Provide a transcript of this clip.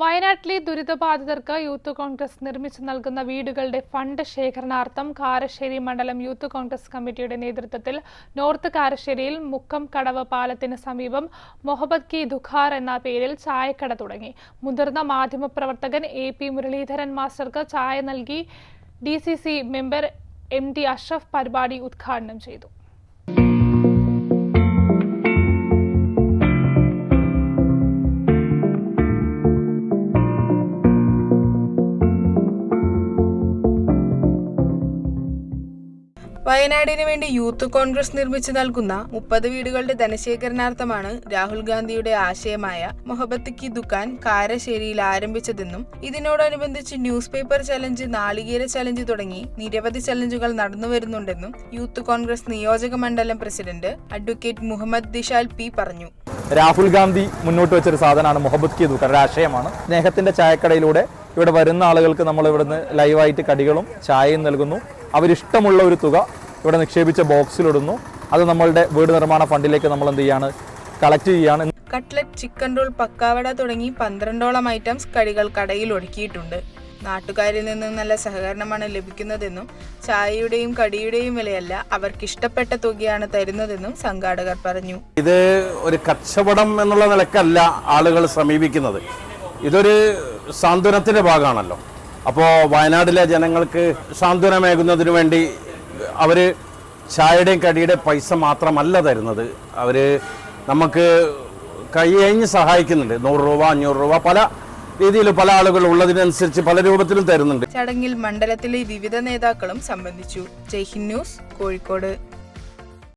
വയനാട്ടിലെ ദുരിതബാധിതർക്ക് യൂത്ത് കോൺഗ്രസ് നിർമ്മിച്ചു നൽകുന്ന വീടുകളുടെ ഫണ്ട് ശേഖരണാർത്ഥം കാരശ്ശേരി മണ്ഡലം യൂത്ത് കോൺഗ്രസ് കമ്മിറ്റിയുടെ നേതൃത്വത്തിൽ നോർത്ത് കാരശ്ശേരിയിൽ മുക്കം കടവ് പാലത്തിന് സമീപം മൊഹബത് കി ദുഖാർ എന്ന പേരിൽ ചായക്കട തുടങ്ങി. മുതിർന്ന മാധ്യമപ്രവർത്തകൻ എ പി മുരളീധരൻ മാസ്റ്റർക്ക് ചായ നൽകി. D member M T Ashraf പരിപാടി ഉദ്ഘാടനം ചെയ്തു. വയനാടിന് വേണ്ടി യൂത്ത് കോൺഗ്രസ് നിർമ്മിച്ചു നൽകുന്ന മുപ്പത് വീടുകളുടെ ധനശേഖരണാർത്ഥമാണ് രാഹുൽ ഗാന്ധിയുടെ ആശയമായ മൊഹബത്ത് കി ദുക്കാൻ കാരശ്ശേരിയിൽ ആരംഭിച്ചതെന്നും ഇതിനോടനുബന്ധിച്ച് ന്യൂസ് പേപ്പർ ചലഞ്ച് നാളികേര ചലഞ്ച് തുടങ്ങി നിരവധി ചലഞ്ചുകൾ നടന്നു വരുന്നുണ്ടെന്നും യൂത്ത് കോൺഗ്രസ് നിയോജക മണ്ഡലം president advocate Muhammad Dishal P പറഞ്ഞു. രാഹുൽ ഗാന്ധി മുന്നോട്ട് വെച്ചൊരു സാധനമാണ് മുഹബത്ത് കി ദുഖാൻ. ഒരു ആശയമാണ് സ്നേഹത്തിന്റെ ചായക്കടയിലൂടെ ഇവിടെ വരുന്ന ആളുകൾക്ക് നമ്മൾ ഇവിടുന്ന് ലൈവായിട്ട് കടികളും ചായയും നൽകുന്നു. അവരിഷ്ടമുള്ള ഒരു തുക ഇവിടെ നിക്ഷേപിച്ച ബോക്സിലിടുന്നു അത് നമ്മളുടെ വീട് നിർമ്മാണ ഫണ്ടിലേക്ക് നമ്മൾ എന്ത് ചെയ്യാണ്? കളക്ട് ചെയ്യാണ്. കട്ട്ലറ്റ് ചിക്കൻ റോൾ പക്കാവട തുടങ്ങി പന്ത്രണ്ടോളം ഐറ്റംസ് കടികൾ കടയിൽ ഒടുക്കിയിട്ടുണ്ട് നാട്ടുകാരിൽ നിന്നും നല്ല സഹകരണമാണ് ലഭിക്കുന്നതെന്നും ചായയുടെയും കടിയുടെയും വിലയല്ല അവർക്ക് ഇഷ്ടപ്പെട്ട തുകയാണ് തരുന്നതെന്നും സംഘാടകർ പറഞ്ഞു. ഇത് ഒരു കച്ചവടം എന്നുള്ള നിലക്കല്ല ആളുകൾ സമീപിക്കുന്നത്. ഇതൊരു സാന്ത്വനത്തിന്റെ ഭാഗമാണല്ലോ. അപ്പോ വയനാട്ടിലെ ജനങ്ങൾക്ക് സാന്ത്വനമേകുന്നതിന് വേണ്ടി അവർ ചായയുടെയും കടിയുടെ പൈസ മാത്രമല്ല തരുന്നത്. അവർ നമുക്ക് കൈയഞ്ഞ് സഹായിക്കുന്നുണ്ട്. നൂറ് രൂപ അഞ്ഞൂറ് രൂപ പല രീതിയിൽ പല ആളുകൾ ഉള്ളതിനനുസരിച്ച് പല രൂപത്തിലും തരുന്നുണ്ട്. ചടങ്ങിൽ മണ്ഡലത്തിലെ വിവിധ നേതാക്കളും സംബന്ധിച്ചു. ജയ്ഹിന്ദ് ന്യൂസ് കോഴിക്കോട്.